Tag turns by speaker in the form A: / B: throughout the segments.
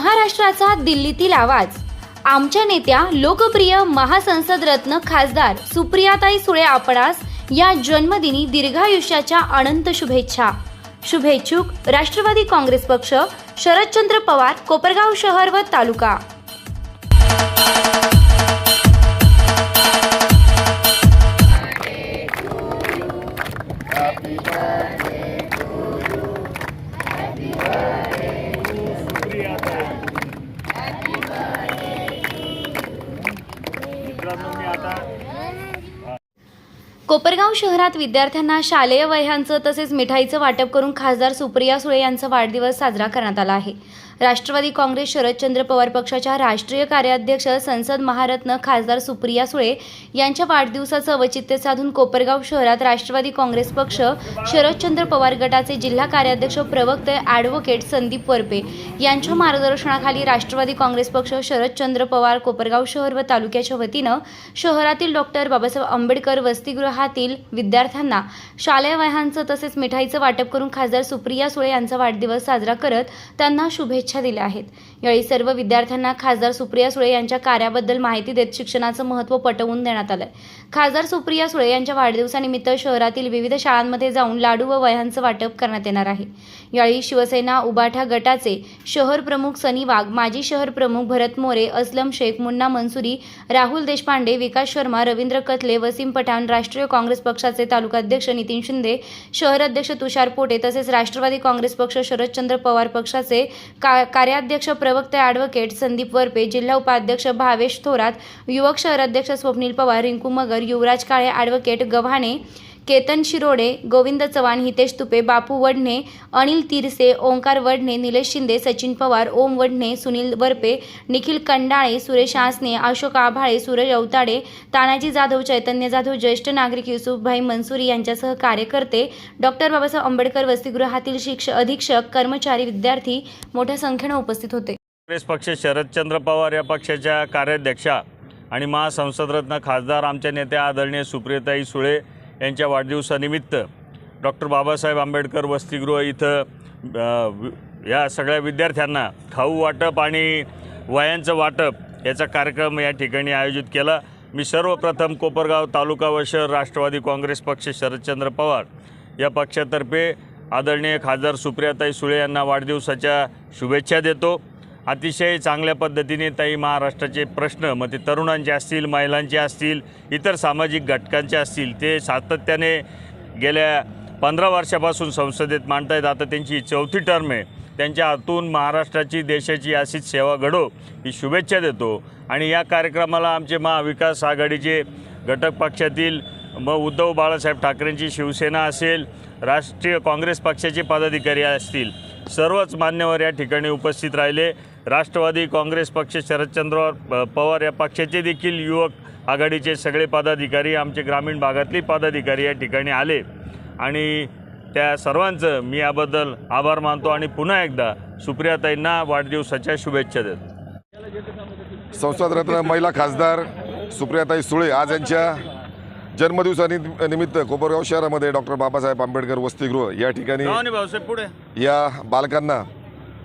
A: महाराष्ट्राचा दिल्लीतील आवाज. आमच्या नेत्या लोकप्रिय महासंसद रत्न खासदार सुप्रियाताई सुळे आपणास या जन्मदिनी दीर्घायुष्याच्या अनंत शुभेच्छा. शुभेच्छुक राष्ट्रवादी काँग्रेस पक्ष शरदचंद्र पवार कोपरगाव शहर व तालुका.
B: मित्रांनो मी आता
A: कोपरगाव शहरात विद्यार्थ्यांना शालेय वह्यांचं तसेच मिठाईचं वाटप करून खासदार सुप्रिया सुळे यांचा वाढदिवस साजरा करण्यात आला आहे. राष्ट्रवादी काँग्रेस शरदचंद्र पवार पक्षाच्या राष्ट्रीय कार्याध्यक्ष संसद महारत्न खासदार सुप्रिया सुळे यांच्या वाढदिवसाचं औचित्य साधून कोपरगाव शहरात राष्ट्रवादी काँग्रेस पक्ष शरदचंद्र पवार गटाचे जिल्हा कार्याध्यक्ष प्रवक्ते ॲडव्होकेट संदीप वरपे यांच्या मार्गदर्शनाखाली राष्ट्रवादी काँग्रेस पक्ष शरदचंद्र पवार कोपरगाव शहर व तालुक्याच्या वतीनं शहरातील डॉक्टर बाबासाहेब आंबेडकर वसतिगृहातील विद्यार्थ्यांना शालेय वह्यांचं तसेच मिठाईचं वाटप करून खासदार सुप्रिया सुळे यांचा वाढदिवस साजरा करत त्यांना शुभेच्छा दिल्या आहेत. यावेळी सर्व विद्यार्थ्यांना खासदार सुप्रिया सुळे यांच्या कार्याबद्दल माहिती देत शिक्षणाचं महत्त्व पटवून देण्यात आलं खासदार सुप्रिया सुळे यांच्या वाढदिवसानिमित्त शहरातील विविध शाळांमध्ये जाऊन लाडू व वह्यांचं वाटप करण्यात येणार आहे. यावेळी शिवसेना उबाठा गटाचे शहर प्रमुख सनी वाघ माजी शहर प्रमुख भरत मोरे असलम शेख मुन्ना मनसुरी राहुल देशपांडे विकास शर्मा रवींद्र कथले वसीम पठाण राष्ट्रीय काँग्रेस पक्षाचे तालुकाध्यक्ष नितीन शिंदे शहर अध्यक्ष तुषार पोटे तसेच राष्ट्रवादी काँग्रेस पक्ष शरदचंद्र पवार पक्षाचे का कार्याध्यक्ष प्रवक्ते ॲडव्होकेट संदीप वरपे जिल्हा उपाध्यक्ष भावेश थोरात युवक शहर अध्यक्ष स्वप्नील पवार रिंकू मगर युवराज काळे ॲडव्होकेट गव्हाणे केतन शिरोडे गोविंद चव्हाण हितेश तुपे बापू वडणे अनिल तिरसे ओंकार वडणे निलेश शिंदे सचिन पवार ओम वडणे सुनील वरपे निखिल कंडाळे सुरेश आसने अशोक आभाळे सूरज अवताडे तानाजी जाधव चैतन्य जाधव ज्येष्ठ नागरिक युसुफभाई मनसुरी यांच्यासह कार्यकर्ते डॉक्टर बाबासाहेब आंबेडकर वसतिगृहातील शिक्षक अधीक्षक कर्मचारी विद्यार्थी मोठ्या संख्येनं उपस्थित होते.
B: काँग्रेस पक्ष शरदचंद्र पवार या पक्षाच्या कार्याध्यक्षा आणि महासंसदरत्न खासदार आमच्या नेत्या आदरणीय सुप्रियताई सुळे यांच्या वाढदिवसानिमित्त डॉक्टर बाबासाहेब आंबेडकर वसतिगृह इथं या सगळ्या विद्यार्थ्यांना खाऊ वाटप आणि वयांचं वाटप याचा कार्यक्रम या ठिकाणी आयोजित केला. मी सर्वप्रथम कोपरगाव तालुका व शहर राष्ट्रवादी काँग्रेस पक्ष शरदचंद्र पवार या पक्षातर्फे आदरणीय खासदार सुप्रियाताई सुळे यांना वाढदिवसाच्या शुभेच्छा देतो. अतिशय चांगल्या पद्धतीने ताई महाराष्ट्राचे प्रश्न मग ते तरुणांचे असतील महिलांचे असतील इतर सामाजिक घटकांचे असतील ते सातत्याने गेल्या पंधरा वर्षापासून संसदेत मांडतायत. आता त्यांची चौथी टर्म आहे. त्यांच्या हातून महाराष्ट्राची देशाची अशीच सेवा घडो ही शुभेच्छा देतो. आणि या कार्यक्रमाला आमचे महाविकास आघाडीचे घटक पक्षातील मग उद्धव बाळासाहेब ठाकरेंची शिवसेना असेल राष्ट्रीय काँग्रेस पक्षाचे पदाधिकारी असतील सर्वच मान्यवर या ठिकाणी उपस्थित राहिले. राष्ट्रवादी काँग्रेस पक्ष शरदचंद्र पवार या पक्षाचे देखील युवक आघाडीचे सगळे पदाधिकारी आमचे ग्रामीण भागातले पदाधिकारी या ठिकाणी आले. आणि त्या सर्वांचं मी याबद्दल आभार मानतो आणि पुन्हा एकदा सुप्रियाताईंना वाढदिवसाच्या शुभेच्छा देतो.
C: संसद रत्न महिला खासदार सुप्रियाताई सुळे आज यांच्या जन्मदिवसानि निमित्त कोपरगाव शहरामध्ये डॉक्टर बाबासाहेब आंबेडकर वसतिगृह या ठिकाणी
B: रावणे भाऊसाहेब पुढे.
C: या बालकांना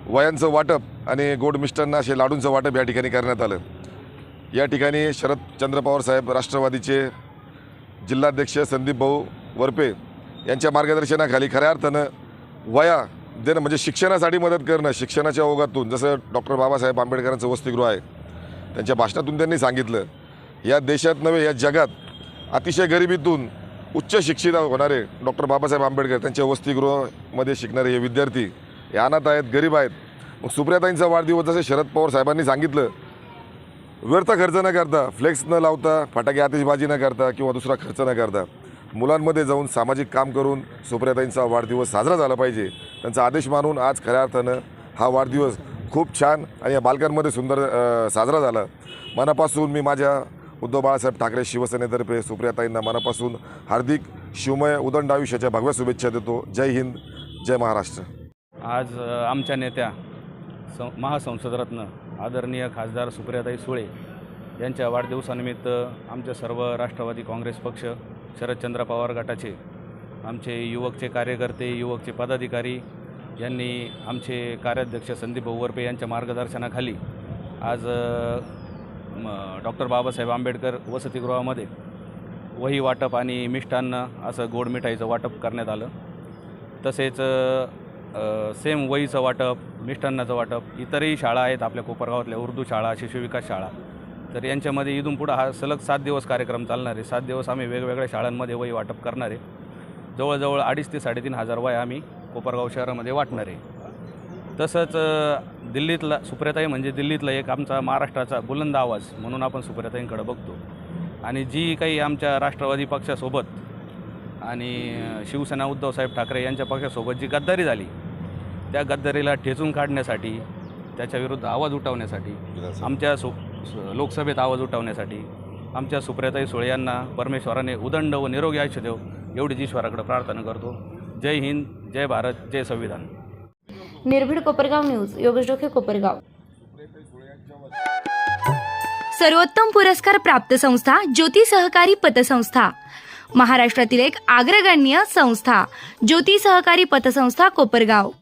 C: वयांचं वाटप आणि गोड मिष्टांना असे लाडूंचं वाटप या ठिकाणी करण्यात आलं. या ठिकाणी शरदचंद्र पवार साहेब राष्ट्रवादीचे जिल्हाध्यक्ष संदीप भाऊ वरपे यांच्या मार्गदर्शनाखाली खऱ्या अर्थानं वया देणं म्हणजे शिक्षणासाठी मदत करणं शिक्षणाच्या ओघातून जसं डॉक्टर बाबासाहेब आंबेडकरांचं वसतिगृह आहे त्यांच्या भाषणातून त्यांनी सांगितलं या देशात नव्हे या जगात अतिशय गरिबीतून उच्च शिक्षित होणारे डॉक्टर बाबासाहेब आंबेडकर त्यांच्या वसतिगृहामध्ये शिकणारे हे विद्यार्थी हे अनाथ आहेत गरीब आहेत. मग सुप्रियाताईंचा वाढदिवस जसे शरद पवार साहेबांनी सांगितलं व्यर्थ खर्च न करता फ्लेक्स न लावता फटाके आतिषबाजी न करता किंवा दुसरा खर्च न करता मुलांमध्ये जाऊन सामाजिक काम करून सुप्रियाताईंचा वाढदिवस साजरा झाला पाहिजे. त्यांचा आदेश मानून आज खऱ्या अर्थानं हा वाढदिवस खूप छान आणि या बालकांमध्ये सुंदर साजरा झाला. मनापासून मी माझ्या उद्धव बाळासाहेब ठाकरे शिवसेनेतर्फे सुप्रियाताईंना मनापासून हार्दिक शिवमय उदंड आयुष्याच्या भगव्या शुभेच्छा देतो. जय हिंद जय महाराष्ट्र.
D: आज आमच्या नेत्या सं महासंसदरत्न आदरणीय खासदार सुप्रियाताई सुळे यांच्या वाढदिवसानिमित्त आमच्या सर्व राष्ट्रवादी काँग्रेस पक्ष शरदचंद्र पवार गटाचे आमचे युवकचे कार्यकर्ते युवकचे पदाधिकारी यांनी आमचे कार्याध्यक्ष संदीप भाऊ यांच्या मार्गदर्शनाखाली आज डॉक्टर बाबासाहेब आंबेडकर वसतिगृहामध्ये वही वाटप आणि मिष्टान्न असं गोड मिठाईचं वाटप करण्यात आलं. तसेच सेम वहीचं वाटप मिष्टान्नाचं वाटप इतरही शाळा आहेत आपल्या कोपरगावातल्या उर्दू शाळा शिशुविकास शाळा. तर यांच्यामध्ये इथून पुढं हा सलग सात दिवस कार्यक्रम चालणार आहे. सात दिवस आम्ही वेगवेगळ्या शाळांमध्ये वही वाटप करणार आहे. जवळजवळ अडीच ते साडेतीन हजार वया आम्ही कोपरगाव शहरामध्ये वाटणार आहे. तसंच दिल्लीतला सुप्रियाताई म्हणजे दिल्लीतला एक आमचा महाराष्ट्राचा बुलंद आवाज म्हणून आपण सुप्रियाताईंकडे बघतो. आणि जी काही आमच्या राष्ट्रवादी पक्षासोबत आणि शिवसेना शिवसेना उद्धवसाहेब ठाकरे यांच्या पक्षासोबत जी गद्दारी झाली त्या गद्दारीला ठेचून काढण्यासाठी त्याच्याविरुद्ध आवाज उठवण्यासाठी आमच्या सु लोकसभेत आवाज उठवण्यासाठी आमच्या सुप्रियाताई सुळे यांना परमेश्वराने उदंड व निरोगी आयुष्य देव एवढीच ईश्वराकडे प्रार्थना करतो. जय हिंद जय भारत जय संविधान.
A: निर्भीड कोपरगाव न्यूज योगेश डोके कोपरगाव. सर्वोत्तम पुरस्कार प्राप्त संस्था ज्योती सहकारी पतसंस्था. महाराष्ट्रातील एक अग्रगण्य संस्था ज्योती सहकारी पतसंस्था कोपरगाव.